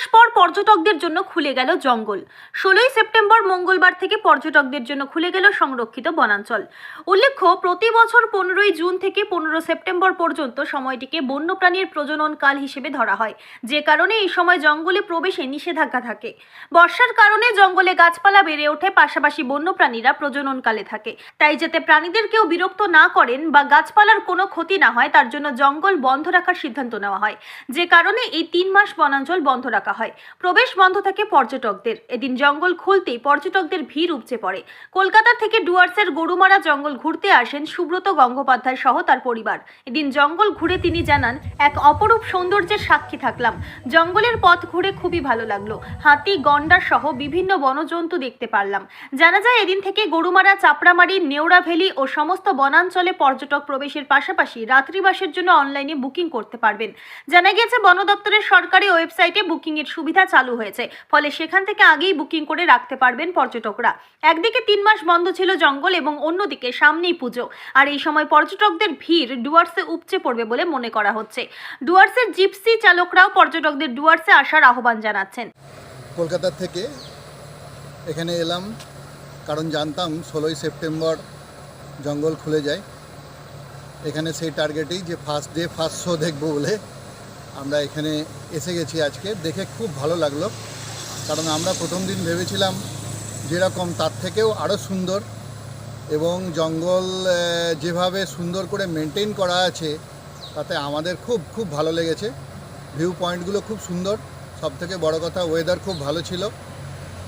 মাস পর পর্যটকদের জন্য খুলে গেল জঙ্গল। ষোলোই সেপ্টেম্বর মঙ্গলবার থেকে পর্যটকদের জন্য খুলে গেল সংরক্ষিত বনাঞ্চল। উল্লেখ্য, প্রতি বছর পনেরোই জুন থেকে পনেরো সেপ্টেম্বর পর্যন্ত সময়টিকে বন্যপ্রাণীর প্রজনন কাল হিসেবে ধরা হয়। যে কারণে এই সময় জঙ্গলে প্রবেশে নিষেধাজ্ঞা থাকে। বর্ষার কারণে জঙ্গলে গাছপালা বেড়ে ওঠে, পাশাপাশি বন্যপ্রাণীরা প্রজননকালে থাকে। তাই যাতে প্রাণীদের কেউ বিরক্ত না করেন বা গাছপালার কোনো ক্ষতি না হয়, তার জন্য জঙ্গল বন্ধ রাখার সিদ্ধান্ত নেওয়া হয়। যে কারণে এই তিন মাস বনাঞ্চল বন্ধ রাখা হয়। প্রবেশ বন্ধ থাকে পর্যটকদের। এদিন জঙ্গল খুলতেই পর্যটকদের ভিড় উপচে পড়ে। কলকাতা থেকে ডুয়ার্সের গরুমারা জঙ্গল ঘুরতে আসেন সুব্রত গঙ্গোপাধ্যায় সহ তার পরিবার। এদিন জঙ্গল ঘুরে তিনি জানান, এক অপরূপ সৌন্দর্যের সাক্ষী থাকলাম। জঙ্গলের পথ ঘুরে খুবই ভালো লাগল। হাতি গন্ডার সহ বিভিন্ন বনজন্তু দেখতে পারলাম। জানা যায় এদিন থেকে গরুমারা চাপড়ামারি, নেওড়া ভ্যালি ও সমস্ত বনাঞ্চলে পর্যটক প্রবেশের পাশাপাশি রাত্রিবাসের জন্য অনলাইনে বুকিং করতে পারবেন। জানা গিয়েছে বন দপ্তরের সরকারি ওয়েবসাইটে বুকিং এর সুবিধা চালু হয়েছে। ফলে সেখান থেকে আগেই বুকিং করে রাখতে পারবেন পর্যটকরা। একদিকে তিন মাস বন্ধ ছিল জঙ্গল এবং অন্যদিকে সামনেই পুজো। আর এই সময় পর্যটকদের ভিড় ডুয়ার্সে উপচে পড়বে বলে মনে করা হচ্ছে। ডুয়ার্সের জিপসি চালকরাও পর্যটকদের ডুয়ার্সে আসার আহ্বান জানাচ্ছেন। কলকাতা থেকে এখানে এলাম, কারণ জানতাম ষোলোই সেপ্টেম্বর জঙ্গল খুলে যায়। এখানে সেই টার্গেটেই যে ফার্স্ট ডে ফার্স্ট শো দেখব বলে আমরা এখানে এসে গেছি আজকে। দেখে খুব ভালো লাগল। কারণ আমরা প্রথম দিন ভেবেছিলাম যেরকম তার থেকেও আরও সুন্দর এবং জঙ্গল যেভাবে সুন্দর করে মেনটেন করা আছে, তাতে আমাদের খুব খুব ভালো লেগেছে। ভিউ পয়েন্টগুলো খুব সুন্দর। সব থেকে বড় কথা ওয়েদার খুব ভালো ছিল।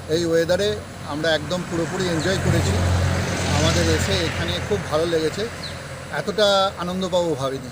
এই ওয়েদারে আমরা একদম পুরোপুরি এনজয় করেছি। আমাদের এসে এখানে খুব ভালো লেগেছে। এতটা আনন্দ পাবো ভাবিনি।